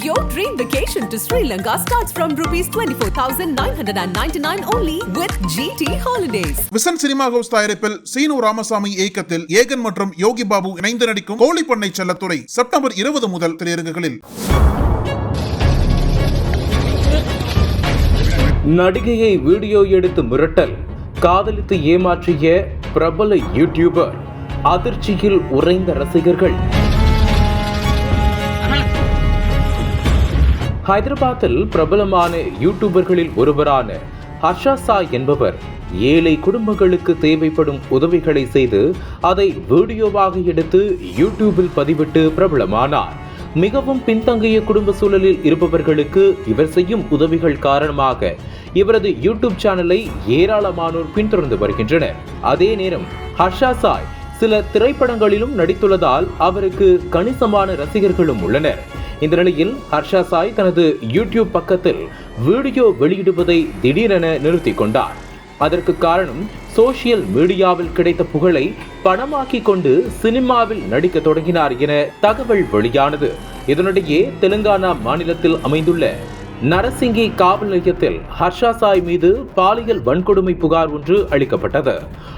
Your dream vacation to Sri Lanka starts from rupees 24,999 only with GT Holidays. Vision cinema house தயாரிப்பில் சீனு ராமசாமி இயக்கத்தில் ஏகன் மற்றும் யோகி பாபு இணைந்து நடிக்கும் கோழி பண்ணை செல்லத்துறை செப்டம்பர் இருபது முதல் திரையரங்குகளில் நடிகையை வீடியோ எடுத்து மிரட்டல் காதலித்து ஏமாற்றிய பிரபல யூடியூபர் அதிர்ச்சியில் உறைந்த ரசிகர்கள் ஹைதராபாத்தில் பிரபலமான யூடியூபர்களில் ஒருவரான ஹர்ஷா சாய் என்பவர் ஏழை குடும்பங்களுக்கு தேவைப்படும் உதவிகளை செய்து அதை வீடியோவாக எடுத்து யூடியூபில் பதிவிட்டு பிரபலமானார். மிகவும் பின்தங்கிய குடும்ப சூழலில் இருப்பவர்களுக்கு இவர் செய்யும் உதவிகள் காரணமாக இவரது யூடியூப் சேனலை ஏராளமானோர் பின்தொடர்ந்து வருகின்றனர். அதே நேரம் ஹர்ஷா சாய் சில திரைப்படங்களிலும் நடித்துள்ளதால் அவருக்கு கணிசமான ரசிகர்களும் உள்ளனர். இந்த நிலையில் ஹர்ஷா சாய் தனது யூடியூப் பக்கத்தில் வீடியோ வெளியிடுவதை திடீரென நிறுத்தி கொண்டார். அதற்கு காரணம் சோசியல் மீடியாவில் கிடைத்த புகழை பணமாக்கிக் கொண்டு சினிமாவில் நடிக்க தொடங்கினார் என தகவல் வெளியானது. இதனிடையே தெலுங்கானா மாநிலத்தில் அமைந்துள்ள நரசிங்கி காவல் நிலையத்தில் ஹர்ஷா சாய் மீது பாலியல் வன்கொடுமை புகார் ஒன்று அளிக்கப்பட்டது.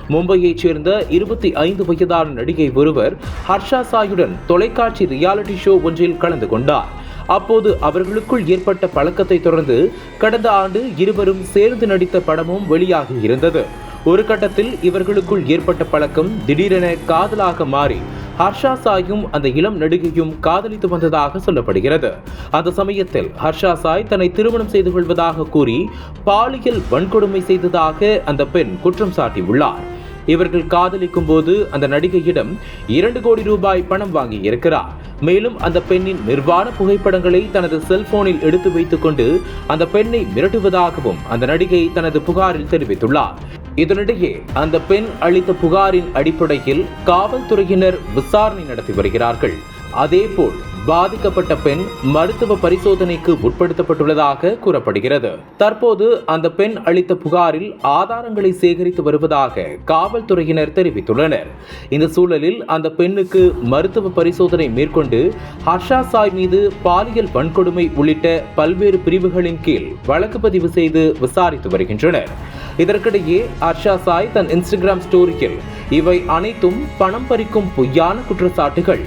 மும்பையைச் சேர்ந்த இருபத்தி ஐந்து வயதான நடிகை ஒருவர் ஹர்ஷா சாயுடன் தொலைக்காட்சி ரியாலிட்டி ஷோ ஒன்றில் கலந்து கொண்டார். அப்போது அவர்களுக்குள் ஏற்பட்ட பழக்கத்தை தொடர்ந்து கடந்த ஆண்டு இருவரும் சேர்ந்து நடித்த படமும் வெளியாகி இருந்தது. ஒரு கட்டத்தில் இவர்களுக்குள் ஏற்பட்ட பழக்கம் திடீரென காதலாக மாறி ஹர்ஷா சாயும் அந்த இளம் நடிகையும் காதலித்து வந்ததாக சொல்லப்படுகிறது. அந்த சமயத்தில் ஹர்ஷா சாய் தன்னை திருமணம் செய்து கொள்வதாக கூறி பாலியல் வன்கொடுமை செய்ததாக அந்த பெண் குற்றம் சாட்டியுள்ளார். இவர்கள் காதலிக்கும் போது அந்த நடிகையிடம் இரண்டு கோடி ரூபாய் பணம் வாங்கி இருக்கிறார். மேலும் அந்த பெண்ணின் நிர்வாண புகைப்படங்களை தனது செல்போனில் எடுத்து வைத்துக் கொண்டு அந்த பெண்ணை மிரட்டுவதாகவும் அந்த நடிகை தனது புகாரில் தெரிவித்துள்ளார். இதனிடையே அந்த பெண் அளித்த புகாரின் அடிப்படையில் காவல்துறையினர் விசாரணை நடத்தி வருகிறார்கள். அதேபோல் பாதிக்கப்பட்ட பெண் மருத்துவ பரிசோதனைக்கு உட்படுத்தப்பட்டுள்ளதாக கூறப்படுகிறது. தற்போது அந்த பெண் அளித்த புகாரில் ஆதாரங்களை சேகரித்து வருவதாக காவல்துறையினர் தெரிவித்துள்ளனர். இந்த சூழலில் அந்த பெண்ணுக்கு மருத்துவ பரிசோதனை மேற்கொண்டு ஹர்ஷா சாய் மீது பாலியல் வன்கொடுமை உள்ளிட்ட பல்வேறு பிரிவுகளின் கீழ் வழக்கு பதிவு செய்து விசாரித்து வருகின்றனர். இதற்கிடையே ஹர்ஷா சாய் தன் இன்ஸ்டாகிராம் ஸ்டோரியில் இவை அனைத்தும் பணம் பறிக்கும் பொய்யான குற்றச்சாட்டுகள்.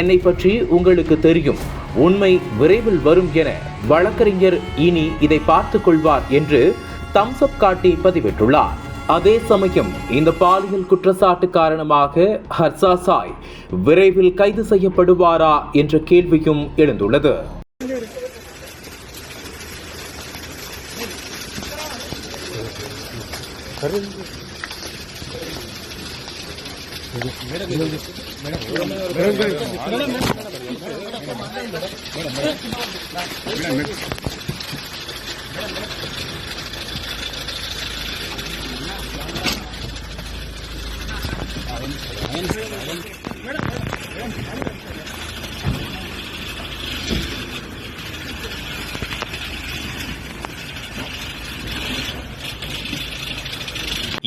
என்னை பற்றி உங்களுக்கு தெரியும். உண்மை விரைவில் வரும் என வழக்கறிஞர் இனி இதை பார்த்துக் கொள்வார் என்று தம்ஸ்அப் காட்டி பதிவிட்டுள்ளார். அதே சமயம் இந்த பாலியல் குற்றச்சாட்டு காரணமாக ஹர்ஷா சாய் விரைவில் கைது செய்யப்படுவாரா என்ற கேள்வியும் எழுந்துள்ளது. మేడం